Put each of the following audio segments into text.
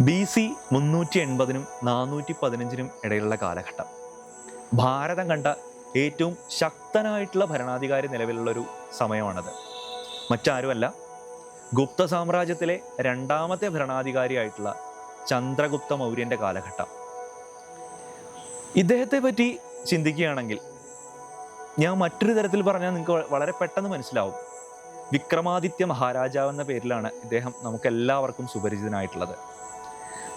B C മുന്നൂറ്റി എൺപതിനും നാനൂറ്റി പതിനഞ്ചിനും ഇടയിലുള്ള കാലഘട്ടം. ഭാരതം കണ്ട ഏറ്റവും ശക്തനായിട്ടുള്ള ഭരണാധികാരി നിലവിലുള്ളൊരു സമയമാണത്. മറ്റാരുമല്ല ഗുപ്ത സാമ്രാജ്യത്തിലെ രണ്ടാമത്തെ ഭരണാധികാരിയായിട്ടുള്ള ചന്ദ്രഗുപ്ത മൗര്യന്റെ കാലഘട്ടം. ഇദ്ദേഹത്തെ പറ്റി ചിന്തിക്കുകയാണെങ്കിൽ ഞാൻ മറ്റൊരു തരത്തിൽ പറഞ്ഞാൽ നിങ്ങൾക്ക് വളരെ പെട്ടെന്ന് മനസ്സിലാവും. വിക്രമാദിത്യ മഹാരാജാവ് എന്ന പേരിലാണ് ഇദ്ദേഹം നമുക്ക് എല്ലാവർക്കും സുപരിചിതനായിട്ടുള്ളത്.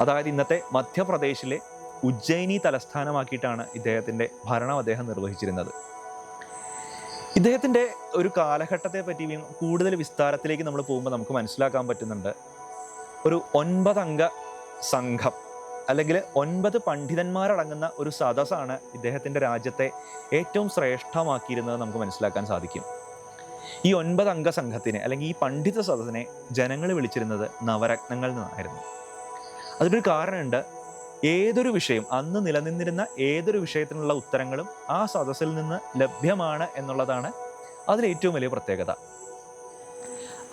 അതായത് ഇന്നത്തെ മധ്യപ്രദേശിലെ ഉജ്ജയിനി തലസ്ഥാനമാക്കിയിട്ടാണ് ഇദ്ദേഹത്തിന്റെ ഭരണം അദ്ദേഹം നിർവഹിച്ചിരുന്നത്. ഇദ്ദേഹത്തിന്റെ ഒരു കാലഘട്ടത്തെ പറ്റി കൂടുതൽ വിസ്താരത്തിലേക്ക് നമ്മൾ പോകുമ്പോൾ നമുക്ക് മനസ്സിലാക്കാൻ പറ്റുന്നുണ്ട്. ഒരു ഒൻപതംഗ സംഘം അല്ലെങ്കിൽ ഒൻപത് പണ്ഡിതന്മാരടങ്ങുന്ന ഒരു സദസ്സാണ് ഇദ്ദേഹത്തിന്റെ രാജ്യത്തെ ഏറ്റവും ശ്രേഷ്ഠമാക്കിയിരുന്നത് നമുക്ക് മനസ്സിലാക്കാൻ സാധിക്കും. ഈ ഒൻപത് അംഗ സംഘത്തിനെ അല്ലെങ്കിൽ ഈ പണ്ഡിത സദസ്സിനെ ജനങ്ങൾ വിളിച്ചിരുന്നത് നവരത്നങ്ങൾ എന്നായിരുന്നു അതിനൊരു കാരണമുണ്ട്. ഏതൊരു വിഷയം അന്ന് നിലനിന്നിരുന്ന ഏതൊരു വിഷയത്തിനുള്ള ഉത്തരങ്ങളും ആ സദസ്സിൽ നിന്ന് ലഭ്യമാണ് എന്നുള്ളതാണ് അതിലേറ്റവും വലിയ പ്രത്യേകത.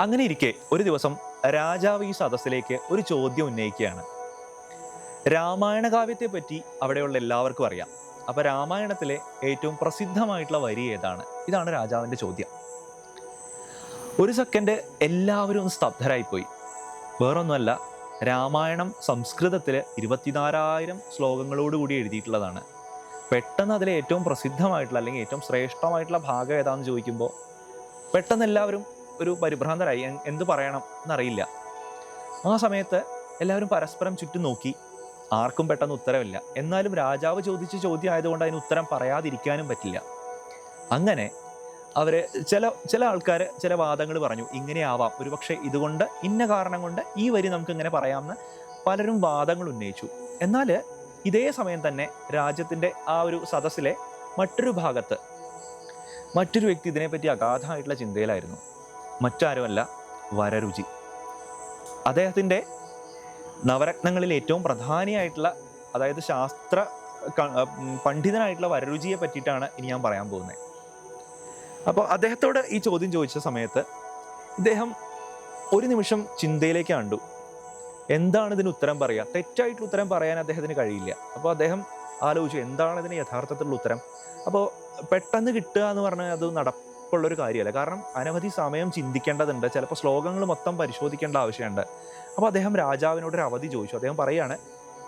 അങ്ങനെ ഇരിക്കെ ഒരു ദിവസം രാജാവ് ഈ സദസ്സിലേക്ക് ഒരു ചോദ്യം ഉന്നയിക്കുകയാണ്. രാമായണ കാവ്യത്തെ പറ്റി അവിടെയുള്ള എല്ലാവർക്കും അറിയാം. അപ്പൊ രാമായണത്തിലെ ഏറ്റവും പ്രസിദ്ധമായിട്ടുള്ള വരി ഏതാണ്? ഇതാണ് രാജാവിന്റെ ചോദ്യം. ഒരു സെക്കൻഡ് എല്ലാവരും ഒന്ന് സ്തബ്ധരായിപ്പോയി. വേറൊന്നുമല്ല രാമായണം സംസ്കൃതത്തിൽ ഇരുപത്തിനാലായിരം ശ്ലോകങ്ങളോടുകൂടി എഴുതിയിട്ടുള്ളതാണ്. പെട്ടെന്ന് അതിലെ ഏറ്റവും പ്രസിദ്ധമായിട്ടുള്ള അല്ലെങ്കിൽ ഏറ്റവും ശ്രേഷ്ഠമായിട്ടുള്ള ഭാഗം ഏതാണെന്ന് ചോദിക്കുമ്പോൾ പെട്ടെന്ന് എല്ലാവരും ഒരു പരിഭ്രാന്തരായി. എന്ത് പറയണം എന്നറിയില്ല. ആ സമയത്ത് എല്ലാവരും പരസ്പരം ചുറ്റും നോക്കി. ആർക്കും പെട്ടെന്ന് ഉത്തരവില്ല. എന്നാലും രാജാവ് ചോദിച്ച ചോദ്യം ആയതുകൊണ്ട് അതിന് ഉത്തരം പറയാതിരിക്കാനും പറ്റില്ല. അങ്ങനെ അവർ ചില ചില ആൾക്കാർ ചില വാദങ്ങൾ പറഞ്ഞു. ഇങ്ങനെയാവാം. ഒരുപക്ഷെ ഇതുകൊണ്ട് ഇന്ന കാരണം കൊണ്ട് ഈ വരി നമുക്ക് ഇങ്ങനെ പറയാമെന്ന് പലരും വാദങ്ങൾ ഉന്നയിച്ചു. എന്നാൽ ഇതേ സമയം തന്നെ രാജ്യത്തിന്റെ ആ ഒരു സദസ്സിലെ മറ്റൊരു ഭാഗത്ത് മറ്റൊരു വ്യക്തി ഇതിനെപ്പറ്റി അഗാധമായിട്ടുള്ള ചിന്തയിലായിരുന്നു. മറ്റാരുമല്ല വരരുചി. അദ്ദേഹത്തിന്റെ നവരത്നങ്ങളിൽ ഏറ്റവും പ്രധാനിയായിട്ടുള്ള അതായത് ശാസ്ത്ര പണ്ഡിതനായിട്ടുള്ള വരരുചിയെ പറ്റിയിട്ടാണ് ഇനി ഞാൻ പറയാൻ പോകുന്നത്. അപ്പോൾ അദ്ദേഹത്തോട് ഈ ചോദ്യം ചോദിച്ച സമയത്ത് ഇദ്ദേഹം ഒരു നിമിഷം ചിന്തയിലേക്ക് കണ്ടു. എന്താണ് ഇതിന് ഉത്തരം പറയുക തെറ്റായിട്ടുള്ള ഉത്തരം പറയാൻ അദ്ദേഹത്തിന് കഴിയില്ല. അപ്പോൾ അദ്ദേഹം ആലോചിച്ചു എന്താണ് ഇതിന് യഥാർത്ഥത്തിലുള്ള ഉത്തരം? അപ്പോൾ പെട്ടെന്ന് കിട്ടുക എന്ന് പറഞ്ഞാൽ അത് നടപ്പുള്ളൊരു കാര്യമല്ല. കാരണം അനവധി സമയം ചിന്തിക്കേണ്ടതുണ്ട്. ചിലപ്പോൾ ശ്ലോകങ്ങൾ മൊത്തം പരിശോധിക്കേണ്ട ആവശ്യമുണ്ട്. അപ്പോൾ അദ്ദേഹം രാജാവിനോട് ഒരു അവധി ചോദിച്ചു. അദ്ദേഹം പറയുകയാണ്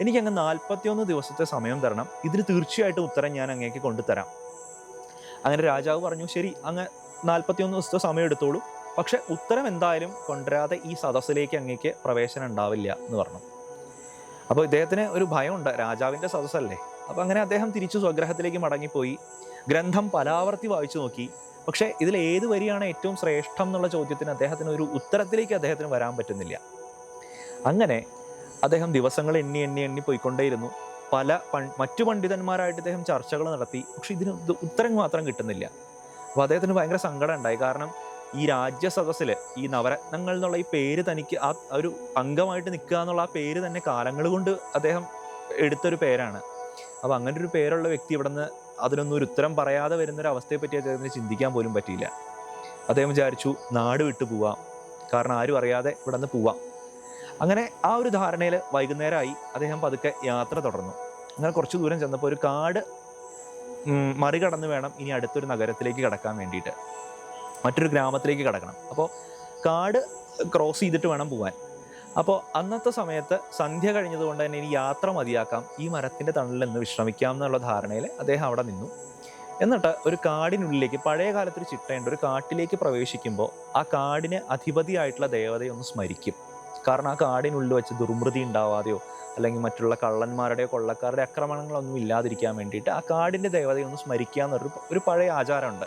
എനിക്ക് അങ്ങ് നാൽപ്പത്തിയൊന്ന് ദിവസത്തെ സമയം തരണം. ഇതിന് തീർച്ചയായിട്ടും ഉത്തരം ഞാൻ അങ്ങേക്ക് കൊണ്ടുതരാം. അങ്ങനെ രാജാവ് പറഞ്ഞു ശരി അങ്ങ് നാൽപ്പത്തിയൊന്ന് ദിവസത്തെ സമയം എടുത്തോളൂ. പക്ഷെ ഉത്തരം എന്തായാലും കൊണ്ടുവരാതെ ഈ സദസ്സിലേക്ക് അങ്ങേക്ക് പ്രവേശനം ഉണ്ടാവില്ല എന്ന് പറഞ്ഞു. അപ്പോൾ ഇദ്ദേഹത്തിന് ഒരു ഭയമുണ്ട് രാജാവിന്റെ സദസ്സല്ലേ. അപ്പോൾ അങ്ങനെ അദ്ദേഹം തിരിച്ചു സ്വഗ്രഹത്തിലേക്ക് മടങ്ങിപ്പോയി. ഗ്രന്ഥം പലാവർത്തി വായിച്ചു നോക്കി. പക്ഷേ ഇതിൽ ഏത് വരിയാണ് ഏറ്റവും ശ്രേഷ്ഠം എന്നുള്ള ചോദ്യത്തിന് അദ്ദേഹത്തിന് ഒരു ഉത്തരത്തിലേക്ക് അദ്ദേഹത്തിന് വരാൻ പറ്റുന്നില്ല. അങ്ങനെ അദ്ദേഹം ദിവസങ്ങൾ എണ്ണി എണ്ണി എണ്ണി പോയിക്കൊണ്ടേയിരുന്നു. പല മറ്റു പണ്ഡിതന്മാരായിട്ട് ഇദ്ദേഹം ചർച്ചകൾ നടത്തി. പക്ഷെ ഇതിന് ഉത്തരം മാത്രം കിട്ടുന്നില്ല. അപ്പോൾ അദ്ദേഹത്തിന് ഭയങ്കര സങ്കടം ഉണ്ടായി കാരണം ഈ രാജ്യസദസ്സിൽ ഈ നവരത്നങ്ങൾ എന്നുള്ള ഈ പേര് തനിക്ക് ആ ഒരു അംഗമായിട്ട് നിൽക്കുക എന്നുള്ള ആ പേര് തന്നെ കാലങ്ങൾ കൊണ്ട് അദ്ദേഹം എടുത്തൊരു പേരാണ്. അപ്പോൾ അങ്ങനെ ഒരു പേരുള്ള വ്യക്തി ഇവിടെ നിന്ന് അതിനൊന്നും ഒരു ഉത്തരം പറയാതെ വരുന്നൊരു അവസ്ഥയെ പറ്റി അദ്ദേഹത്തിന് ചിന്തിക്കാൻ പോലും പറ്റിയില്ല. അദ്ദേഹം വിചാരിച്ചു നാട് വിട്ടു പോവാം. കാരണം ആരും അറിയാതെ ഇവിടെ നിന്ന് പോവാം. അങ്ങനെ ആ ഒരു ധാരണയിൽ വൈകുന്നേരമായി അദ്ദേഹം പതുക്കെ യാത്ര തുടർന്നു. അങ്ങനെ കുറച്ച് ദൂരം ചെന്നപ്പോൾ ഒരു കാട് മറികടന്ന് വേണം ഇനി അടുത്തൊരു നഗരത്തിലേക്ക് കടക്കാൻ വേണ്ടിയിട്ട്. മറ്റൊരു ഗ്രാമത്തിലേക്ക് കടക്കണം. അപ്പോൾ കാട് ക്രോസ് ചെയ്തിട്ട് വേണം പോകാൻ അപ്പോൾ അന്നത്തെ സമയത്ത് സന്ധ്യ കഴിഞ്ഞതുകൊണ്ട് തന്നെ ഇനി യാത്ര മതിയാക്കാം. ഈ മരത്തിന്റെ തണലിൽ നിന്ന് വിശ്രമിക്കാം എന്നുള്ള ധാരണയിൽ അദ്ദേഹം അവിടെ നിന്നു. എന്നിട്ട് ഒരു കാടിനുള്ളിലേക്ക് പഴയ കാലത്തൊരു ചിട്ടയുണ്ട്. ഒരു കാട്ടിലേക്ക് പ്രവേശിക്കുമ്പോൾ ആ കാടിന് അധിപതിയായിട്ടുള്ള ദേവതയെ ഒന്ന് സ്മരിക്കും. കാരണം ആ കാടിനുള്ളിൽ വെച്ച് ദുർമൃതി ഉണ്ടാവാതെയോ അല്ലെങ്കിൽ മറ്റുള്ള കള്ളന്മാരുടെയോ കൊള്ളക്കാരുടെ ആക്രമണങ്ങളൊന്നും ഇല്ലാതിരിക്കാൻ വേണ്ടിയിട്ട് ആ കാടിന്റെ ദേവതയെ ഒന്ന് സ്മരിക്കുക എന്നൊരു ഒരു പഴയ ആചാരമുണ്ട്.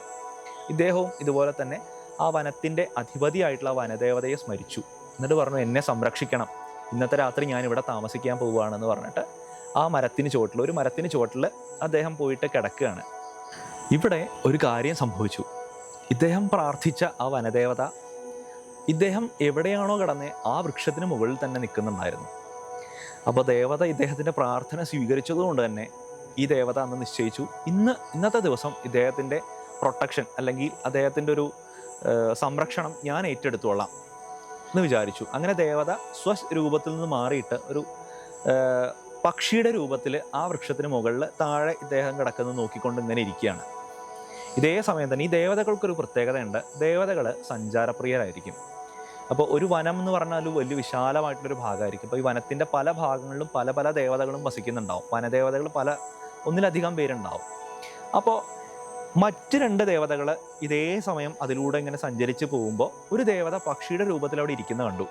ഇദ്ദേഹവും ഇതുപോലെ തന്നെ ആ വനത്തിന്റെ അധിപതിയായിട്ടുള്ള ആ വനദേവതയെ സ്മരിച്ചു. എന്നിട്ട് പറഞ്ഞു എന്നെ സംരക്ഷിക്കണം. ഇന്നത്തെ രാത്രി ഞാൻ ഇവിടെ താമസിക്കാൻ പോവുകയാണെന്ന് പറഞ്ഞിട്ട് ആ മരത്തിന് ചുവട്ടിൽ ഒരു മരത്തിന് ചുവട്ടിൽ അദ്ദേഹം പോയിട്ട് കിടക്കുകയാണ്. ഇവിടെ ഒരു കാര്യം സംഭവിച്ചു. ഇദ്ദേഹം പ്രാർത്ഥിച്ച ആ വനദേവത ഇദ്ദേഹം എവിടെയാണോ കടന്നേ ആ വൃക്ഷത്തിന് മുകളിൽ തന്നെ നിൽക്കുന്നുണ്ടായിരുന്നു. അപ്പോൾ ദേവത ഇദ്ദേഹത്തിന്റെ പ്രാർത്ഥന സ്വീകരിച്ചതുകൊണ്ട് തന്നെ ഈ ദേവത അന്ന് നിശ്ചയിച്ചു. ഇന്ന് ഇന്നത്തെ ദിവസം ഇദ്ദേഹത്തിന്റെ പ്രൊട്ടക്ഷൻ അല്ലെങ്കിൽ അദ്ദേഹത്തിന്റെ ഒരു സംരക്ഷണം ഞാൻ ഏറ്റെടുത്തോളാം എന്ന് വിചാരിച്ചു. അങ്ങനെ ദേവത സ്വരൂപത്തിൽ നിന്ന് മാറിയിട്ട് ഒരു പക്ഷിയുടെ രൂപത്തിൽ ആ വൃക്ഷത്തിന് മുകളിൽ താഴെ ഇദ്ദേഹം കിടക്കുന്നത് നോക്കിക്കൊണ്ട് ഇങ്ങനെ ഇരിക്കുകയാണ്. ഇതേ സമയം തന്നെ ഈ ദേവതകൾക്കൊരു പ്രത്യേകതയുണ്ട്. ദേവതകൾ സഞ്ചാരപ്രിയരായിരിക്കും. അപ്പോൾ ഒരു വനം എന്ന് പറഞ്ഞാൽ വലിയ വിശാലമായിട്ടുള്ളൊരു ഭാഗമായിരിക്കും. അപ്പോൾ ഈ വനത്തിന്റെ പല ഭാഗങ്ങളിലും പല പല ദേവതകളും വസിക്കുന്നുണ്ടാവും. വനദേവതകൾ പല ഒന്നിലധികം പേരുണ്ടാവും. അപ്പോൾ മറ്റ് രണ്ട് ദേവതകൾ ഇതേ സമയം അതിലൂടെ ഇങ്ങനെ സഞ്ചരിച്ച് പോകുമ്പോൾ ഒരു ദേവത പക്ഷിയുടെ രൂപത്തിൽ അവിടെ ഇരിക്കുന്ന കണ്ടു.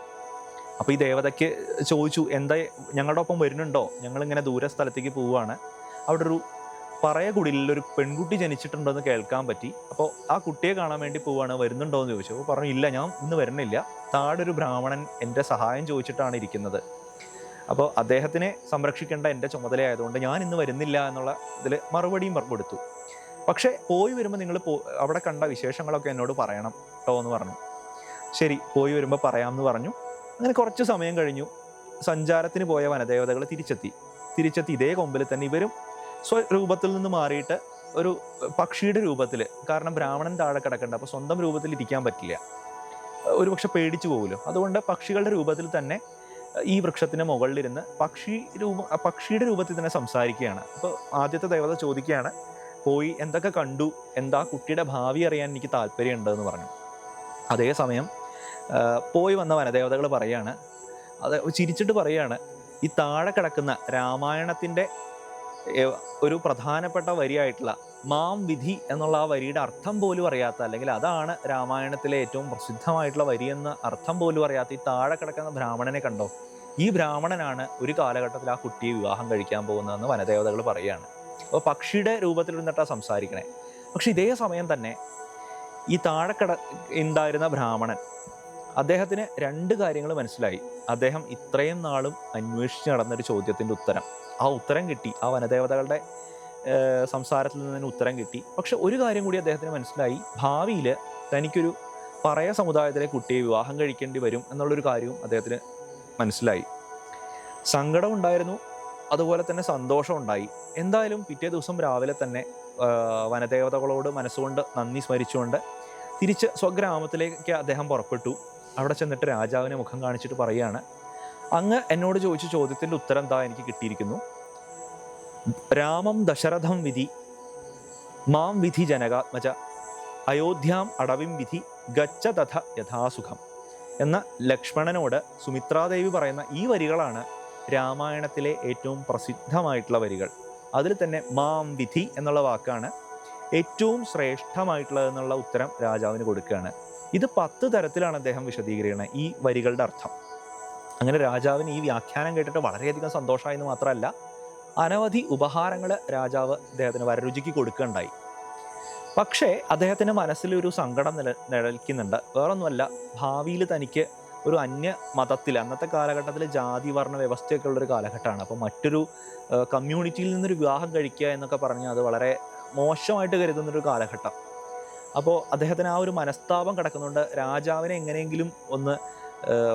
അപ്പോൾ ഈ ദേവതയ്ക്ക് ചോദിച്ചു എന്താ ഞങ്ങളുടെ ഒപ്പം വരുന്നുണ്ടോ? ഞങ്ങളിങ്ങനെ ദൂര സ്ഥലത്തേക്ക് പോവുകയാണ്. അവിടെ ഒരു പറയ കുടിലിൽ ഒരു പെൺകുട്ടി ജനിച്ചിട്ടുണ്ടോ എന്ന് കേൾക്കാൻ പറ്റി. അപ്പോൾ ആ കുട്ടിയെ കാണാൻ വേണ്ടി പോവാണ് വരുന്നുണ്ടോ എന്ന് ചോദിച്ചു. അപ്പോൾ പറഞ്ഞു ഇല്ല ഞാൻ ഇന്ന് വരണില്ല. താഴെ ഒരു ബ്രാഹ്മണൻ എന്റെ സഹായം ചോദിച്ചിട്ടാണ് ഇരിക്കുന്നത്. അപ്പോൾ അദ്ദേഹത്തിനെ സംരക്ഷിക്കേണ്ട എന്റെ ചുമതലയായതുകൊണ്ട് ഞാൻ ഇന്ന് വരുന്നില്ല എന്നുള്ള ഇതിൽ മറുപടിയും കൊടുത്തു. പക്ഷേ പോയി വരുമ്പോൾ നിങ്ങൾ പോ അവിടെ കണ്ട വിശേഷങ്ങളൊക്കെ എന്നോട് പറയണം കേട്ടോ എന്ന് പറഞ്ഞു. ശരി പോയി വരുമ്പോൾ പറയാമെന്ന് പറഞ്ഞു. അങ്ങനെ കുറച്ച് സമയം കഴിഞ്ഞു. സഞ്ചാരത്തിന് പോയ വനദേവതകൾ തിരിച്ചെത്തി. തിരിച്ചെത്തി ഇതേ കൊമ്പിൽ തന്നെ ഇവരും സ്വരൂപത്തിൽ നിന്ന് മാറിയിട്ട് ഒരു പക്ഷിയുടെ രൂപത്തിൽ കാരണം ബ്രാഹ്മണൻ താഴെ കിടക്കണ്ട അപ്പോൾ സ്വന്തം രൂപത്തിൽ ഇരിക്കാൻ പറ്റില്ല. ഒരു പക്ഷെ പേടിച്ചു പോകുമല്ലോ അതുകൊണ്ട് പക്ഷികളുടെ രൂപത്തിൽ തന്നെ ഈ വൃക്ഷത്തിന് മുകളിലിരുന്ന് പക്ഷി രൂപ പക്ഷിയുടെ രൂപത്തിൽ തന്നെ സംസാരിക്കുകയാണ്. അപ്പോൾ ആദ്യത്തെ ദേവത ചോദിക്കുകയാണ് പോയി എന്തൊക്കെ കണ്ടു? എന്താ കുട്ടിയുടെ ഭാവി അറിയാൻ എനിക്ക് താല്പര്യമുണ്ട് എന്ന് പറഞ്ഞു. അതേസമയം പോയി വന്ന വനദേവതകൾ പറയാണ് അത് ചിരിച്ചിട്ട് പറയാണ് ഈ താഴെ കിടക്കുന്ന രാമായണത്തിന്റെ ഒരു പ്രധാനപ്പെട്ട വരിയായിട്ടുള്ള മാം വിധി എന്നുള്ള ആ വരിയുടെ അർത്ഥം പോലും അറിയാത്ത അല്ലെങ്കിൽ അതാണ് രാമായണത്തിലെ ഏറ്റവും പ്രസിദ്ധമായിട്ടുള്ള വരി എന്ന അർത്ഥം പോലും അറിയാത്ത ഈ താഴെ കിടക്കുന്ന ബ്രാഹ്മണനെ കണ്ടോ? ഈ ബ്രാഹ്മണനാണ് ഒരു കാലഘട്ടത്തിൽ ആ കുട്ടിയെ വിവാഹം കഴിക്കാൻ പോകുന്നതെന്ന് വനദേവതകൾ പറയുകയാണ്. അപ്പോൾ പക്ഷിയുടെ രൂപത്തിൽ നിന്നിട്ടാണ് സംസാരിക്കണേ. പക്ഷെ ഇതേ സമയം തന്നെ ഈ താഴെ കിട ഉണ്ടായിരുന്ന ബ്രാഹ്മണൻ അദ്ദേഹത്തിന് രണ്ട് കാര്യങ്ങൾ മനസ്സിലായി. അദ്ദേഹം ഇത്രയും നാളും അന്വേഷിച്ച് നടന്നൊരു ചോദ്യത്തിന്റെ ഉത്തരം. ആ ഉത്തരം കിട്ടി. ആ വനദേവതകളുടെ സംസാരത്തിൽ നിന്ന് ഉത്തരം കിട്ടി. പക്ഷെ ഒരു കാര്യം കൂടി അദ്ദേഹത്തിന് മനസ്സിലായി. ഭാവിയിൽ തനിക്കൊരു പറയ സമുദായത്തിലെ കുട്ടിയെ വിവാഹം കഴിക്കേണ്ടി വരും എന്നുള്ളൊരു കാര്യവും അദ്ദേഹത്തിന് മനസ്സിലായി. സങ്കടം ഉണ്ടായിരുന്നു. അതുപോലെ തന്നെ സന്തോഷം ഉണ്ടായി. എന്തായാലും പിറ്റേ ദിവസം രാവിലെ തന്നെ വനദേവതകളോട് മനസ്സുകൊണ്ട് നന്ദി സ്മരിച്ചുകൊണ്ട് തിരിച്ച് സ്വഗ്രാമത്തിലേക്ക് അദ്ദേഹം പുറപ്പെട്ടു. അവിടെ ചെന്നിട്ട് രാജാവിനെ മുഖം കാണിച്ചിട്ട് പറയുകയാണ് അങ്ങ് എന്നോട് ചോദിച്ച ചോദ്യത്തിന്റെ ഉത്തരം എന്താ എനിക്ക് കിട്ടിയിരിക്കുന്നു. രാമം ദശരഥം വിധി മാം വിധി ജനകാത്മജ അയോധ്യാം അടവിം വിധി ഗച്ച തഥ യഥാസുഖം എന്ന ലക്ഷ്മണനോട് സുമിത്രാദേവി പറയുന്ന ഈ വരികളാണ് രാമായണത്തിലെ ഏറ്റവും പ്രസിദ്ധമായിട്ടുള്ള വരികൾ. അതിൽ തന്നെ മാം വിധി എന്നുള്ള വാക്കാണ് ഏറ്റവും ശ്രേഷ്ഠമായിട്ടുള്ളതെന്നുള്ള ഉത്തരം രാജാവിന് കൊടുക്കുകയാണ്. ഇത് പത്ത് തരത്തിലാണ് അദ്ദേഹം വിശദീകരിക്കുന്നത്. ഈ വരികളുടെ അർത്ഥം. അങ്ങനെ രാജാവിന് ഈ വ്യാഖ്യാനം കേട്ടിട്ട് വളരെയധികം സന്തോഷമായെന്ന് മാത്രമല്ല അനവധി ഉപഹാരങ്ങൾ രാജാവ് അദ്ദേഹത്തിന് വരരുചിക്ക് കൊടുക്കുകയുണ്ടായി. പക്ഷേ അദ്ദേഹത്തിന്റെ മനസ്സിലൊരു സങ്കടം നില നിലനിൽക്കുന്നുണ്ട്. വേറൊന്നുമല്ല ഭാവിയിൽ തനിക്ക് ഒരു അന്യ മതത്തിൽ അന്നത്തെ കാലഘട്ടത്തിൽ ജാതി വർണ വ്യവസ്ഥയൊക്കെ ഉള്ളൊരു കാലഘട്ടമാണ്. അപ്പോൾ മറ്റൊരു കമ്മ്യൂണിറ്റിയിൽ നിന്നൊരു വിവാഹം കഴിക്കുക എന്നൊക്കെ പറഞ്ഞാൽ അത് വളരെ മോശമായിട്ട് കരുതുന്നൊരു കാലഘട്ടം. അപ്പോൾ അദ്ദേഹത്തിന് ആ ഒരു മനസ്താപം കിടക്കുന്നുണ്ട്. രാജാവിനെ എങ്ങനെയെങ്കിലും ഒന്ന്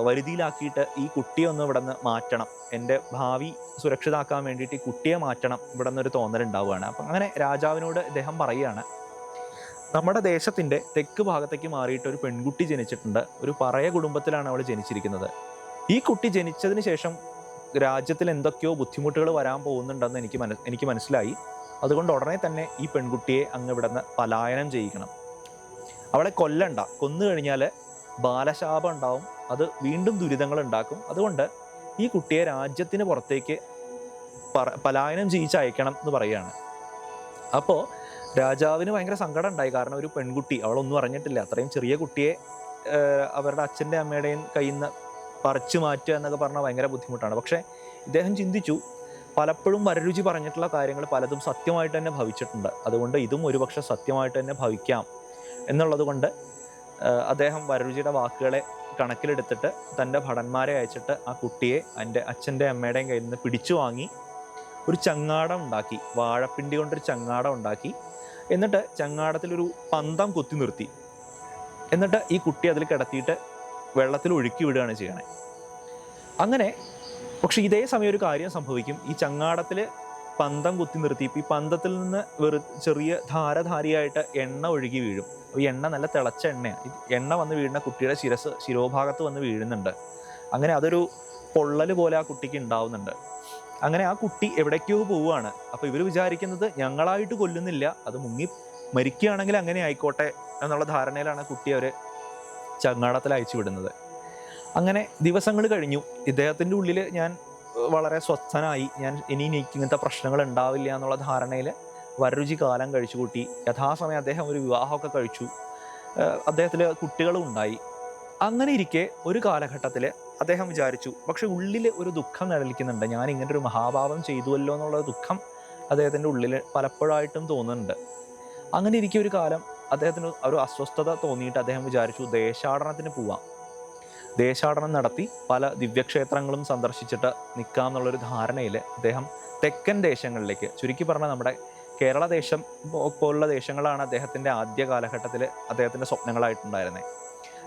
വരുതിയിലാക്കിയിട്ട് ഈ കുട്ടിയെ ഒന്ന് ഇവിടെ നിന്ന് മാറ്റണം. എന്റെ ഭാവി സുരക്ഷിതാക്കാൻ വേണ്ടിയിട്ട് ഈ കുട്ടിയെ മാറ്റണം ഇവിടെ നിന്നൊരു തോന്നലുണ്ടാവുകയാണ്. അപ്പം അങ്ങനെ രാജാവിനോട് ഇദ്ദേഹം പറയുകയാണ് നമ്മുടെ ദേശത്തിന്റെ തെക്ക് ഭാഗത്തേക്ക് മാറിയിട്ട് ഒരു പെൺകുട്ടി ജനിച്ചിട്ടുണ്ട്. ഒരു പറയ കുടുംബത്തിലാണ് അവൾ ജനിച്ചിരിക്കുന്നത്. ഈ കുട്ടി ജനിച്ചതിന് ശേഷം രാജ്യത്തിൽ എന്തൊക്കെയോ ബുദ്ധിമുട്ടുകൾ വരാൻ പോകുന്നുണ്ടെന്ന് എനിക്ക് മന എനിക്ക് മനസ്സിലായി. അതുകൊണ്ട് ഉടനെ തന്നെ ഈ പെൺകുട്ടിയെ അങ്ങ് ഇവിടെ നിന്ന് പലായനം ചെയ്യിക്കണം. അവളെ കൊല്ലണ്ട. കൊന്നു കഴിഞ്ഞാൽ ബാലശാപം ഉണ്ടാവും അത് വീണ്ടും ദുരിതങ്ങൾ ഉണ്ടാക്കും അതുകൊണ്ട് ഈ കുട്ടിയെ രാജ്യത്തിന് പുറത്തേക്ക് പറ പലായനം ചെയ്യിച്ച് അയക്കണം എന്ന് പറയുകയാണ്. അപ്പോൾ രാജാവിന് ഭയങ്കര സങ്കടം ഉണ്ടായി കാരണം ഒരു പെൺകുട്ടി അവളൊന്നും അറിഞ്ഞിട്ടില്ല. അത്രയും ചെറിയ കുട്ടിയെ അവരുടെ അച്ഛന്റെ അമ്മയുടെയും കയ്യിൽ നിന്ന് പറിച്ചു മാറ്റുക എന്നൊക്കെ പറഞ്ഞാൽ ഭയങ്കര ബുദ്ധിമുട്ടാണ്. പക്ഷേ ഇദ്ദേഹം ചിന്തിച്ചു പലപ്പോഴും വരരുചി പറഞ്ഞിട്ടുള്ള കാര്യങ്ങൾ പലതും സത്യമായിട്ട് തന്നെ ഭവിച്ചിട്ടുണ്ട്. അതുകൊണ്ട് ഇതും ഒരുപക്ഷെ സത്യമായിട്ട് തന്നെ ഭവിക്കാം എന്നുള്ളത് കൊണ്ട് അദ്ദേഹം വരരുചിയുടെ വാക്കുകളെ കണക്കിലെടുത്തിട്ട് തന്റെ ഭടന്മാരെ അയച്ചിട്ട് ആ കുട്ടിയെ എന്റെ അച്ഛന്റെ അമ്മയുടെയും കയ്യിൽ നിന്ന് പിടിച്ചു വാങ്ങി ഒരു ചങ്ങാടം ഉണ്ടാക്കി വാഴപ്പിണ്ടി കൊണ്ടൊരു ചങ്ങാടം ഉണ്ടാക്കി. എന്നിട്ട് ചങ്ങാടത്തിലൊരു പന്തം കുത്തി നിർത്തി. എന്നിട്ട് ഈ കുട്ടി അതിൽ കിടത്തിയിട്ട് വെള്ളത്തിൽ ഒഴുക്കി വിടുകയാണ് ചെയ്യണേ അങ്ങനെ പക്ഷേ ഇതേ സമയം ഒരു കാര്യം സംഭവിക്കും. ഈ ചങ്ങാടത്തിൽ പന്തം കുത്തി നിർത്തി. ഈ പന്തത്തിൽ നിന്ന് വെറു ചെറിയ ധാരധാരിയായിട്ട് എണ്ണ ഒഴുകി വീഴും. ഈ എണ്ണ നല്ല തിളച്ച എണ്ണയാണ് എണ്ണ വന്ന് വീഴുന്ന കുട്ടിയുടെ ശിരസ് ശിരോഭാഗത്ത് വന്ന് വീഴുന്നുണ്ട്. അങ്ങനെ അതൊരു പൊള്ളൽ പോലെ ആ കുട്ടിക്ക് ഉണ്ടാവുന്നുണ്ട്. അങ്ങനെ ആ കുട്ടി എവിടേക്കോ പോവുകയാണ്. അപ്പോൾ ഇവർ വിചാരിക്കുന്നത് ഞങ്ങളായിട്ട് കൊല്ലുന്നില്ല അത് മുങ്ങി മരിക്കുകയാണെങ്കിൽ അങ്ങനെ ആയിക്കോട്ടെ എന്നുള്ള ധാരണയിലാണ് കുട്ടി അവർ ചങ്ങാടത്തിൽ അയച്ചു വിടുന്നത്. അങ്ങനെ ദിവസങ്ങൾ കഴിഞ്ഞു. ഇദ്ദേഹത്തിന്റെ ഉള്ളിൽ ഞാൻ വളരെ സ്വസ്ഥനായി ഞാൻ ഇനി എനിക്ക് ഇങ്ങനത്തെ പ്രശ്നങ്ങൾ ഉണ്ടാവില്ല എന്നുള്ള ധാരണയിൽ വരരുചി കാലം കഴിച്ചു കൂട്ടി. യഥാസമയം അദ്ദേഹം ഒരു വിവാഹമൊക്കെ കഴിച്ചു. അദ്ദേഹത്തിൽ കുട്ടികളും ഉണ്ടായി. അങ്ങനെ ഇരിക്കെ ഒരു കാലഘട്ടത്തിൽ അദ്ദേഹം വിചാരിച്ചു പക്ഷെ ഉള്ളിൽ ഒരു ദുഃഖം നിലനിൽക്കുന്നുണ്ട് ഞാൻ ഇങ്ങനെ ഒരു മഹാഭാവം ചെയ്തുവല്ലോ എന്നുള്ള ദുഃഖം അദ്ദേഹത്തിന്റെ ഉള്ളിൽ പലപ്പോഴായിട്ടും തോന്നുന്നുണ്ട്. അങ്ങനെ ഇരിക്കെ ഒരു കാലം അദ്ദേഹത്തിന് ഒരു അസ്വസ്ഥത തോന്നിയിട്ട് അദ്ദേഹം വിചാരിച്ചു ദേശാടനത്തിന് പോവാം. ദേശാടനം നടത്തി പല ദിവ്യക്ഷേത്രങ്ങളും സന്ദർശിച്ചിട്ട് നിൽക്കാം എന്നുള്ളൊരു ധാരണയിൽ അദ്ദേഹം തെക്കൻ ദേശങ്ങളിലേക്ക് ചുരുക്കി പറഞ്ഞാൽ നമ്മുടെ കേരള ദേശം പോലുള്ള ദേശങ്ങളാണ് അദ്ദേഹത്തിന്റെ ആദ്യ കാലഘട്ടത്തിൽ അദ്ദേഹത്തിന്റെ സ്വപ്നങ്ങളായിട്ടുണ്ടായിരുന്നത്.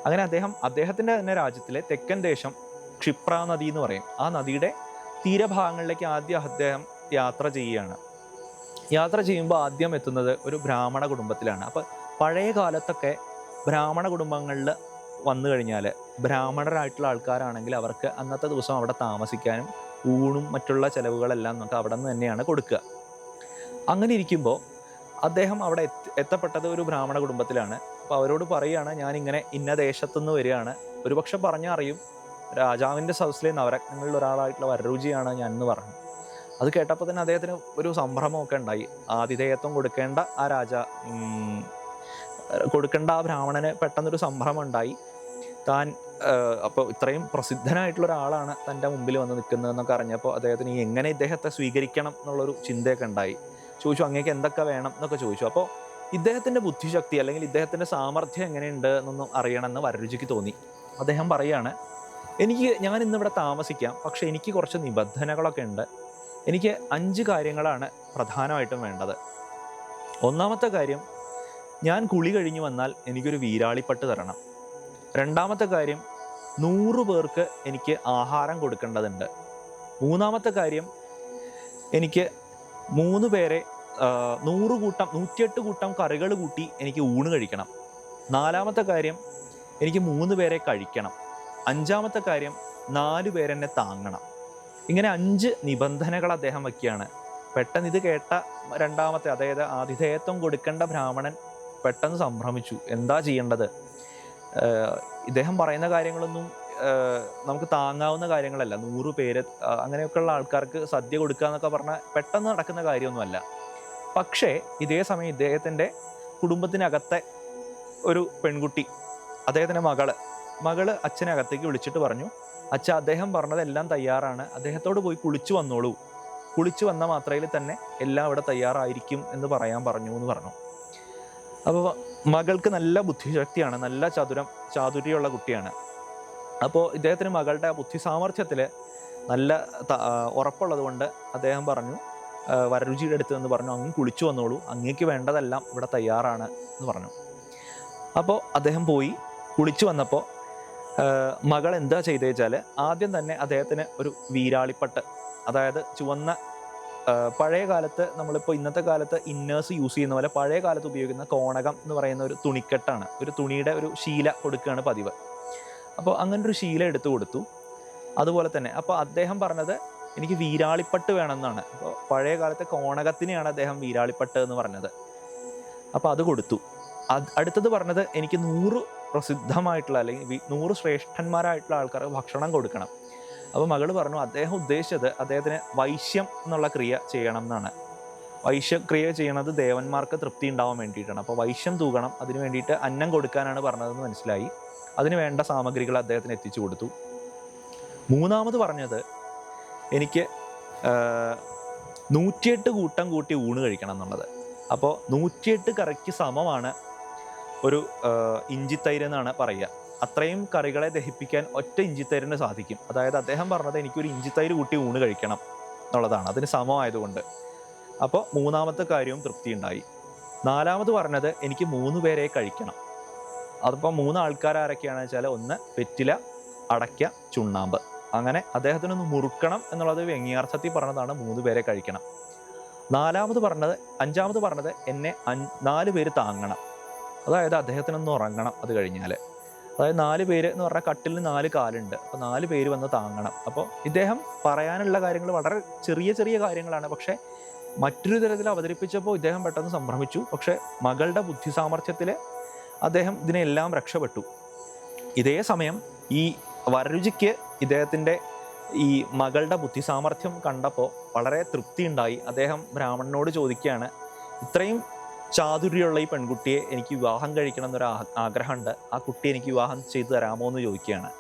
അങ്ങനെ അദ്ദേഹം അദ്ദേഹത്തിന്റെ തന്നെ രാജ്യത്തിലെ തെക്കൻ ദേശം ക്ഷിപ്ര നദി എന്ന് പറയും. ആ നദിയുടെ തീരഭാഗങ്ങളിലേക്ക് ആദ്യം അദ്ദേഹം യാത്ര ചെയ്യുകയാണ്. യാത്ര ചെയ്യുമ്പോൾ ആദ്യം എത്തുന്നത് ഒരു ബ്രാഹ്മണ കുടുംബത്തിലാണ്. അപ്പോൾ പഴയ കാലത്തൊക്കെ ബ്രാഹ്മണ കുടുംബങ്ങളിൽ വന്നു കഴിഞ്ഞാൽ ബ്രാഹ്മണരായിട്ടുള്ള ആൾക്കാരാണെങ്കിൽ അവർക്ക് അന്നത്തെ ദിവസം അവിടെ താമസിക്കാനും ഊണും മറ്റുള്ള ചിലവുകളെല്ലാം നമുക്ക് അവിടെ നിന്ന് തന്നെയാണ് കൊടുക്കുക. അങ്ങനെ ഇരിക്കുമ്പോൾ അദ്ദേഹം അവിടെ എത്തി എത്തപ്പെട്ടത് ഒരു ബ്രാഹ്മണ കുടുംബത്തിലാണ്. അപ്പോൾ അവരോട് പറയുകയാണ് ഞാനിങ്ങനെ ഇന്ന ദേശത്തുനിന്ന് വരികയാണ്. ഒരുപക്ഷെ പറഞ്ഞറിയും രാജാവിന്റെ സദസ്സിലെ നവരത്നങ്ങളിൽ ഒരാളായിട്ടുള്ള വരരുചിയാണ് ഞാൻ എന്ന് പറഞ്ഞു. അത് കേട്ടപ്പോൾ തന്നെ അദ്ദേഹത്തിന് ഒരു സംഭ്രമമൊക്കെ ഉണ്ടായി. ആതിഥേയത്വം കൊടുക്കേണ്ട ആ രാജ കൊടുക്കേണ്ട ആ ബ്രാഹ്മണന് പെട്ടെന്നൊരു സംഭ്രമം ഉണ്ടായി. താൻ അപ്പോൾ ഇത്രയും പ്രസിദ്ധനായിട്ടുള്ള ഒരാളാണ് തന്റെ മുമ്പിൽ വന്ന് നിൽക്കുന്നതെന്നൊക്കെ അറിഞ്ഞപ്പോൾ അദ്ദേഹത്തിന് ഈ എങ്ങനെ ഇദ്ദേഹത്തെ സ്വീകരിക്കണം എന്നുള്ളൊരു ചിന്തയൊക്കെ ഉണ്ടായി. ചോദിച്ചു അങ്ങേക്ക് എന്തൊക്കെ വേണം? എന്നൊക്കെ ചോദിച്ചു. അപ്പോൾ ഇദ്ദേഹത്തിന്റെ ബുദ്ധിശക്തി അല്ലെങ്കിൽ ഇദ്ദേഹത്തിന്റെ സാമർഥ്യം എങ്ങനെയുണ്ട് എന്നൊന്നും അറിയണമെന്ന് വരരുചിക്ക് തോന്നി. അദ്ദേഹം പറയാണ് എനിക്ക് ഞാൻ ഇന്നിവിടെ താമസിക്കാം പക്ഷേ എനിക്ക് കുറച്ച് നിബന്ധനകളൊക്കെ ഉണ്ട്. എനിക്ക് അഞ്ച് കാര്യങ്ങളാണ് പ്രധാനമായിട്ടും വേണ്ടത്. ഒന്നാമത്തെ കാര്യം ഞാൻ കുളി കഴിഞ്ഞു വന്നാൽ എനിക്കൊരു വീരാളിപ്പട്ട് തരണം. രണ്ടാമത്തെ കാര്യം നൂറ് പേർക്ക് എനിക്ക് ആഹാരം കൊടുക്കേണ്ടതുണ്ട്. മൂന്നാമത്തെ കാര്യം എനിക്ക് മൂന്ന് പേരെ നൂറ് കൂട്ടം നൂറ്റിയെട്ട് കൂട്ടം കറികൾ കൂട്ടി എനിക്ക് ഊണ് കഴിക്കണം. നാലാമത്തെ കാര്യം എനിക്ക് മൂന്ന് പേരെ കഴിക്കണം. അഞ്ചാമത്തെ കാര്യം നാല് പേരെന്നെ താങ്ങണം. ഇങ്ങനെ അഞ്ച് നിബന്ധനകൾ അദ്ദേഹം വയ്ക്കുകയാണ്. പെട്ടെന്ന് ഇത് കേട്ട രണ്ടാമത്തെ അതായത് ആതിഥേയത്വം കൊടുക്കേണ്ട ബ്രാഹ്മണൻ പെട്ടെന്ന് സംഭ്രമിച്ചു. എന്താ ചെയ്യേണ്ടത്? ഇദ്ദേഹം പറയുന്ന കാര്യങ്ങളൊന്നും നമുക്ക് താങ്ങാവുന്ന കാര്യങ്ങളല്ല. നൂറ് പേര് അങ്ങനെയൊക്കെയുള്ള ആൾക്കാർക്ക് സദ്യ കൊടുക്കുക എന്നൊക്കെ പറഞ്ഞാൽ പെട്ടെന്ന് നടക്കുന്ന കാര്യമൊന്നുമല്ല. പക്ഷേ ഇതേ സമയം ഇദ്ദേഹത്തിന്റെ കുടുംബത്തിനകത്തെ ഒരു പെൺകുട്ടി അദ്ദേഹത്തിന്റെ മകൾ മകൾ അച്ഛനെ അകത്തേക്ക് വിളിച്ചിട്ട് പറഞ്ഞു അച്ഛ അദ്ദേഹം പറഞ്ഞതെല്ലാം തയ്യാറാണ്. അദ്ദേഹത്തോട് പോയി കുളിച്ചു വന്നോളൂ. കുളിച്ചു വന്ന മാത്രയിൽ തന്നെ എല്ലാം ഇവിടെ തയ്യാറായിരിക്കും എന്ന് പറയാൻ പറഞ്ഞു എന്ന് പറഞ്ഞു. അപ്പോൾ മകൾക്ക് നല്ല ബുദ്ധിശക്തിയാണ് നല്ല ചതുരം ചാതുര്യമുള്ള കുട്ടിയാണ്. അപ്പോൾ ഇദ്ദേഹത്തിന് മകളുടെ ബുദ്ധി സാമർഥ്യത്തിൽ നല്ല ഉറപ്പുള്ളത് കൊണ്ട് അദ്ദേഹം പറഞ്ഞു വരരുചിയുടെ അടുത്ത് എന്ന് പറഞ്ഞു അങ്ങ് കുളിച്ചു വന്നോളൂ അങ്ങേക്ക് വേണ്ടതെല്ലാം ഇവിടെ തയ്യാറാണ് എന്ന് പറഞ്ഞു. അപ്പോൾ അദ്ദേഹം പോയി കുളിച്ചു വന്നപ്പോൾ മകൾ എന്താ ചെയ്തേച്ചാൽ ആദ്യം തന്നെ അദ്ദേഹത്തിന് ഒരു വീരാളിപ്പട്ട് അതായത് ചുവന്ന പഴയ കാലത്ത് നമ്മളിപ്പോൾ ഇന്നത്തെ കാലത്ത് ഇന്നേഴ്സ് യൂസ് ചെയ്യുന്ന പോലെ പഴയ കാലത്ത് ഉപയോഗിക്കുന്ന കോണകം എന്ന് പറയുന്ന ഒരു തുണിക്കെട്ടാണ്. ഒരു തുണിയുടെ ഒരു ശീല കൊടുക്കുകയാണ് പതിവ്. അപ്പോൾ അങ്ങനെ ഒരു ശീല എടുത്തു കൊടുത്തു. അതുപോലെ തന്നെ അപ്പോൾ അദ്ദേഹം പറഞ്ഞത് എനിക്ക് വീരാളിപ്പട്ട് വേണമെന്നാണ്. അപ്പോൾ പഴയ കാലത്തെ കോണകത്തിനെയാണ് അദ്ദേഹം വീരാളിപ്പട്ട് എന്ന് പറഞ്ഞത്. അപ്പോൾ അത് കൊടുത്തു. അടുത്തത് പറഞ്ഞത് എനിക്ക് നൂറ് പ്രസിദ്ധമായിട്ടുള്ള അല്ലെങ്കിൽ നൂറ് ശ്രേഷ്ഠന്മാരായിട്ടുള്ള ആൾക്കാർക്ക് ഭക്ഷണം കൊടുക്കണം. അപ്പോൾ മകൾ പറഞ്ഞു അദ്ദേഹം ഉദ്ദേശിച്ചത് അദ്ദേഹത്തിന് വൈശ്യം എന്നുള്ള ക്രിയ ചെയ്യണം എന്നാണ്. വൈശ്യക്രിയ ചെയ്യണത് ദേവന്മാർക്ക് തൃപ്തി ഉണ്ടാവാൻ വേണ്ടിയിട്ടാണ്. അപ്പോൾ വൈശ്യം തൂകണം അതിന് വേണ്ടിയിട്ട് അന്നം കൊടുക്കാനാണ് പറഞ്ഞതെന്ന് മനസ്സിലായി. അതിന് വേണ്ട സാമഗ്രികൾ അദ്ദേഹത്തിന് എത്തിച്ചു കൊടുത്തു. മൂന്നാമത് പറഞ്ഞത് എനിക്ക് നൂറ്റിയെട്ട് കൂട്ടം കൂട്ടി ഊണ് കഴിക്കണം എന്നുള്ളത്. അപ്പോൾ നൂറ്റിയെട്ട് കറിക്ക് സമമാണ് ഒരു ഇഞ്ചിത്തൈര് എന്നാണ് പറയുക. അത്രയും കറികളെ ദഹിപ്പിക്കാൻ ഒറ്റ ഇഞ്ചിത്തൈരിന് സാധിക്കും. അതായത് അദ്ദേഹം പറഞ്ഞത് എനിക്കൊരു ഇഞ്ചിത്തൈര് കൂട്ടി ഊണ് കഴിക്കണം എന്നുള്ളതാണ്. അതിന് സമമായതുകൊണ്ട്. അപ്പോൾ മൂന്നാമത്തെ കാര്യവും തൃപ്തി ഉണ്ടായി നാലാമത് പറഞ്ഞത് എനിക്ക് മൂന്ന് പേരെ കഴിക്കണം. അതിപ്പോൾ മൂന്ന് ആൾക്കാർ ആരൊക്കെയാണെന്ന് വെച്ചാൽ ഒന്ന് വെറ്റില അടയ്ക്ക ചുണ്ണാമ്പ്. അങ്ങനെ അദ്ദേഹത്തിനൊന്ന് മുറുക്കണം എന്നുള്ളത് വ്യംഗ്യാർത്ഥത്തിൽ പറഞ്ഞതാണ് മൂന്ന് പേരെ കഴിക്കണം. നാലാമത് പറഞ്ഞത് അഞ്ചാമത് പറഞ്ഞത് എന്നെ നാല് പേര് താങ്ങണം. അതായത് അദ്ദേഹത്തിനൊന്ന് ഉറങ്ങണം അത് കഴിഞ്ഞാൽ. അതായത് നാല് പേര് എന്ന് പറഞ്ഞാൽ കട്ടിലിന് നാല് കാലുണ്ട്. അപ്പോൾ നാല് പേര് വന്ന് താങ്ങണം. അപ്പോൾ ഇദ്ദേഹം പറയാനുള്ള കാര്യങ്ങൾ വളരെ ചെറിയ ചെറിയ കാര്യങ്ങളാണ്. പക്ഷേ മറ്റൊരു തരത്തിൽ അവതരിപ്പിച്ചപ്പോൾ ഇദ്ദേഹം പെട്ടെന്ന് സംഭ്രമിച്ചു. പക്ഷേ മകളുടെ ബുദ്ധി സാമർഥ്യത്തിൽ അദ്ദേഹം ഇതിനെല്ലാം രക്ഷപ്പെട്ടു. ഇതേ സമയം ഈ വരരുചിക്ക് ഇദ്ദേഹത്തിന്റെ ഈ മകളുടെ ബുദ്ധി സാമർഥ്യം കണ്ടപ്പോൾ വളരെ തൃപ്തി ഉണ്ടായി അദ്ദേഹം ബ്രാഹ്മണനോട് ചോദിക്കുകയാണ് ഇത്രയും ചാതുര്യമുള്ള ഈ പെൺകുട്ടിയെ എനിക്ക് വിവാഹം കഴിക്കണം എന്നൊരു ആഗ്രഹമുണ്ട്. ആ കുട്ടി എനിക്ക് വിവാഹം ചെയ്തു തരാമോ എന്ന് ചോദിക്കുകയാണ്.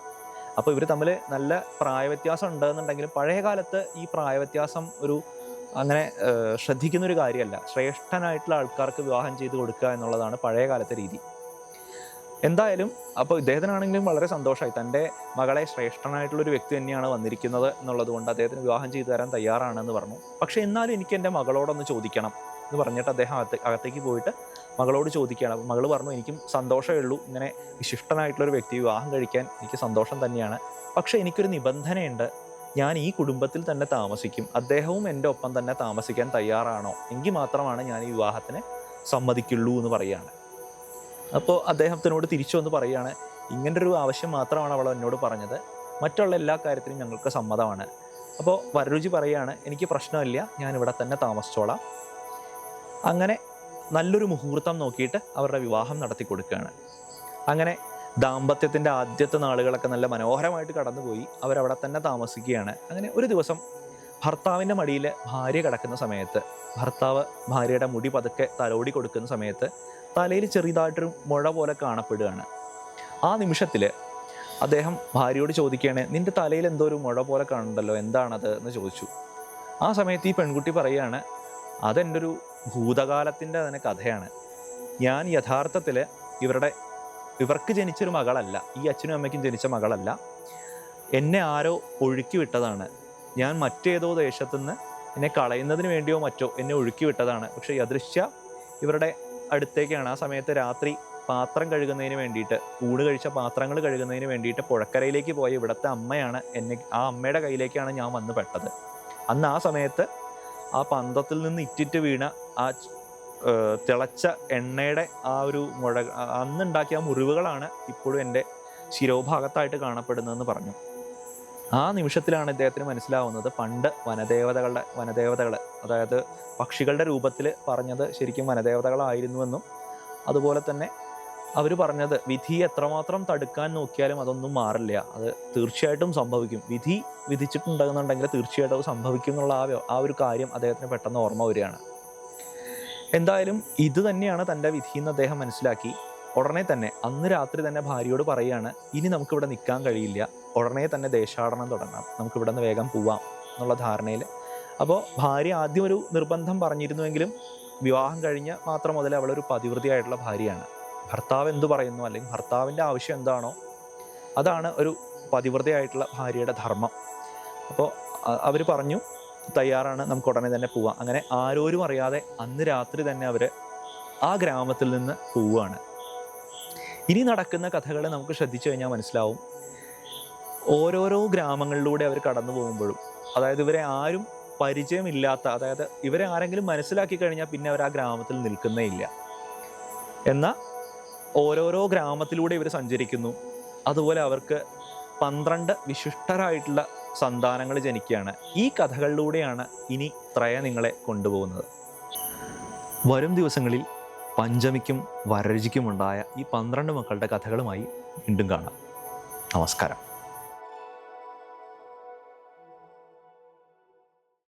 അപ്പോൾ ഇവർ തമ്മിൽ നല്ല പ്രായവ്യത്യാസം ഉണ്ടെന്നുണ്ടെങ്കിലും പഴയ കാലത്ത് ഈ പ്രായവ്യത്യാസം ഒരു അങ്ങനെ ശ്രദ്ധിക്കുന്ന ഒരു കാര്യമല്ല. ശ്രേഷ്ഠനായിട്ടുള്ള ആൾക്കാർക്ക് വിവാഹം ചെയ്ത് കൊടുക്കുക എന്നുള്ളതാണ് പഴയ കാലത്തെ രീതി. എന്തായാലും അപ്പോൾ ഇദ്ദേഹത്തിനാണെങ്കിലും വളരെ സന്തോഷമായി. തന്റെ മകളെ ശ്രേഷ്ഠനായിട്ടുള്ള ഒരു വ്യക്തി തന്നെയാണ് വന്നിരിക്കുന്നത് എന്നുള്ളത് കൊണ്ട് അദ്ദേഹത്തിന് വിവാഹം ചെയ്തു തരാൻ തയ്യാറാണെന്ന് പറഞ്ഞു. പക്ഷേ എന്നാലും എനിക്ക് എന്റെ മകളോടൊന്ന് ചോദിക്കണം. എന്ന് പറഞ്ഞിട്ട് അദ്ദേഹം അകത്ത് അകത്തേക്ക് പോയിട്ട് മകളോട് ചോദിക്കുകയാണ്. അപ്പോൾ മകൾ പറഞ്ഞു എനിക്കും സന്തോഷമേ ഉള്ളൂ. ഇങ്ങനെ വിശിഷ്ടനായിട്ടുള്ളൊരു വ്യക്തി വിവാഹം കഴിക്കാൻ എനിക്ക് സന്തോഷം തന്നെയാണ്. പക്ഷേ എനിക്കൊരു നിബന്ധനയുണ്ട്. ഞാൻ ഈ കുടുംബത്തിൽ തന്നെ താമസിക്കും. അദ്ദേഹവും എന്റെ ഒപ്പം തന്നെ താമസിക്കാൻ തയ്യാറാണോ? എങ്കിൽ മാത്രമാണ് ഞാൻ ഈ വിവാഹത്തിന് സമ്മതിക്കുള്ളൂ എന്ന് പറയുകയാണ്. അപ്പോൾ അദ്ദേഹത്തിനോട് തിരിച്ചു വന്ന് പറയുകയാണ് ഇങ്ങനെ ഒരു ആവശ്യം മാത്രമാണ് അവൾ എന്നോട് പറഞ്ഞത്. മറ്റുള്ള എല്ലാ കാര്യത്തിനും ഞങ്ങൾക്ക് സമ്മതമാണ്. അപ്പോൾ വരരുചി പറയുകയാണ് എനിക്ക് പ്രശ്നമില്ല. ഞാൻ ഇവിടെ തന്നെ താമസിച്ചോളാം. അങ്ങനെ നല്ലൊരു മുഹൂർത്തം നോക്കിയിട്ട് അവരുടെ വിവാഹം നടത്തി കൊടുക്കുകയാണ്. അങ്ങനെ ദാമ്പത്യത്തിന്റെ ആദ്യത്തെ നാളുകളൊക്കെ നല്ല മനോഹരമായിട്ട് കടന്നുപോയി. അവരവിടെ തന്നെ താമസിക്കുകയാണ്. അങ്ങനെ ഒരു ദിവസം ഭർത്താവിന്റെ മടിയിൽ ഭാര്യ കിടക്കുന്ന സമയത്ത് ഭർത്താവ് ഭാര്യയുടെ മുടി പതുക്കെ തലോടി കൊടുക്കുന്ന സമയത്ത് തലയിൽ ചെറിയതായിട്ടൊരു മുഴ പോലെ കാണപ്പെടുകയാണ്. ആ നിമിഷത്തിൽ അദ്ദേഹം ഭാര്യയോട് ചോദിക്കുകയാണ് നിന്റെ തലയിൽ എന്തോ ഒരു മുഴ പോലെ കാണുന്നുണ്ടല്ലോ എന്താണത്? എന്ന് ചോദിച്ചു. ആ സമയത്ത് ഈ പെൺകുട്ടി പറയുകയാണ് അതെന്റെ ഒരു ഭൂതകാലത്തിന്റെ തന്നെ കഥയാണ്. ഞാൻ യഥാർത്ഥത്തിൽ ഇവരുടെ ഇവർക്ക് ജനിച്ചൊരു മകളല്ല ഈ അച്ഛനും അമ്മയ്ക്കും ജനിച്ച മകളല്ല. എന്നെ ആരോ ഒഴുക്കി വിട്ടതാണ് ഞാൻ മറ്റേതോ ദേശത്തുനിന്ന് എന്നെ കളയുന്നതിന് വേണ്ടിയോ മറ്റോ എന്നെ ഒഴുക്കി വിട്ടതാണ് പക്ഷേ യദൃശ്യ ഇവരുടെ അടുത്തേക്കാണ്. ആ സമയത്ത് രാത്രി പാത്രം കഴുകുന്നതിന് വേണ്ടിയിട്ട് ഊണ് കഴിച്ച പാത്രങ്ങൾ കഴുകുന്നതിന് വേണ്ടിയിട്ട് പുഴക്കരയിലേക്ക് പോയ ഇവിടുത്തെ അമ്മയാണ് എന്നെ ആ അമ്മയുടെ കയ്യിലേക്കാണ് ഞാൻ വന്ന് പെട്ടത്. അന്ന് ആ സമയത്ത് ആ പന്തത്തിൽ നിന്ന് ഇറ്റിറ്റ് വീണ ആ തിളച്ച എണ്ണയുടെ ആ ഒരു മുഴ അന്നുണ്ടാക്കിയ മുറിവുകളാണ് ഇപ്പോഴും എന്റെ ശിരോഭാഗത്തായിട്ട് കാണപ്പെടുന്നതെന്ന് പറഞ്ഞു. ആ നിമിഷത്തിലാണ് ഇദ്ദേഹത്തിന് മനസ്സിലാവുന്നത് പണ്ട് വനദേവതകളുടെ വനദേവതകൾ അതായത് പക്ഷികളുടെ രൂപത്തിൽ പറഞ്ഞത് ശരിക്കും വനദേവതകളായിരുന്നുവെന്നും അതുപോലെ തന്നെ അവർ പറഞ്ഞത് വിധി എത്രമാത്രം തടുക്കാൻ നോക്കിയാലും അതൊന്നും മാറില്ല. അത് തീർച്ചയായിട്ടും സംഭവിക്കും. വിധി വിധിച്ചിട്ടുണ്ടെന്നുണ്ടെങ്കിൽ തീർച്ചയായിട്ടും അത് സംഭവിക്കും എന്നുള്ള ആ ആ ഒരു കാര്യം അദ്ദേഹത്തിന് പെട്ടെന്ന് ഓർമ്മ വരികയാണ്. എന്തായാലും ഇത് തന്നെയാണ് തന്റെ വിധി എന്ന് അദ്ദേഹം മനസ്സിലാക്കി. ഉടനെ തന്നെ അന്ന് രാത്രി തന്നെ ഭാര്യയോട് പറയുകയാണ് ഇനി നമുക്കിവിടെ നിൽക്കാൻ കഴിയില്ല. ഉടനെ തന്നെ ദേശാടനം തുടങ്ങാം. നമുക്കിവിടെ നിന്ന് വേഗം പോവാം എന്നുള്ള ധാരണയിൽ. അപ്പോൾ ഭാര്യ ആദ്യം ഒരു നിർബന്ധം പറഞ്ഞിരുന്നുവെങ്കിലും വിവാഹം കഴിഞ്ഞ് മാത്രം മുതൽ അവളൊരു പതിവൃതിയായിട്ടുള്ള ഭാര്യയാണ്. ഭർത്താവ് എന്തു പറയുന്നു? അല്ലെങ്കിൽ ഭർത്താവിന്റെ ആവശ്യം എന്താണോ? അതാണ് ഒരു പതിവ്രതയായിട്ടുള്ള ഭാര്യയുടെ ധർമ്മം. അപ്പോൾ അവർ പറഞ്ഞു തയ്യാറാണ് നമുക്ക് ഉടനെ തന്നെ പോവാം. അങ്ങനെ ആരോരും അറിയാതെ അന്ന് രാത്രി തന്നെ അവർ ആ ഗ്രാമത്തിൽ നിന്ന് പോവുകയാണ്. ഇനി നടക്കുന്ന കഥകൾ നമുക്ക് ശ്രദ്ധിച്ചു കഴിഞ്ഞാൽ മനസ്സിലാവും. ഓരോരോ ഗ്രാമങ്ങളിലൂടെ അവർ കടന്നു പോകുമ്പോഴും അതായത് ഇവരെ ആരും പരിചയമില്ലാത്ത അതായത് ഇവരെ ആരെങ്കിലും മനസ്സിലാക്കി കഴിഞ്ഞാൽ പിന്നെ അവർ ആ ഗ്രാമത്തിൽ നിൽക്കുന്നേ ഇല്ല. എന്നാൽ ഓരോരോ ഗ്രാമത്തിലൂടെ ഇവർ സഞ്ചരിക്കുന്നു. അതുപോലെ അവർക്ക് പന്ത്രണ്ട് വിശിഷ്ടരായിട്ടുള്ള സന്താനങ്ങൾ ജനിക്കുകയാണ്. ഈ കഥകളിലൂടെയാണ് ഇനി ത്രയ നിങ്ങളെ കൊണ്ടുപോകുന്നത്. വരും ദിവസങ്ങളിൽ പഞ്ചമിക്കും വരരുചിക്കുമുണ്ടായ ഈ പന്ത്രണ്ട് മക്കളുടെ കഥകളുമായി വീണ്ടും കാണാം. നമസ്കാരം.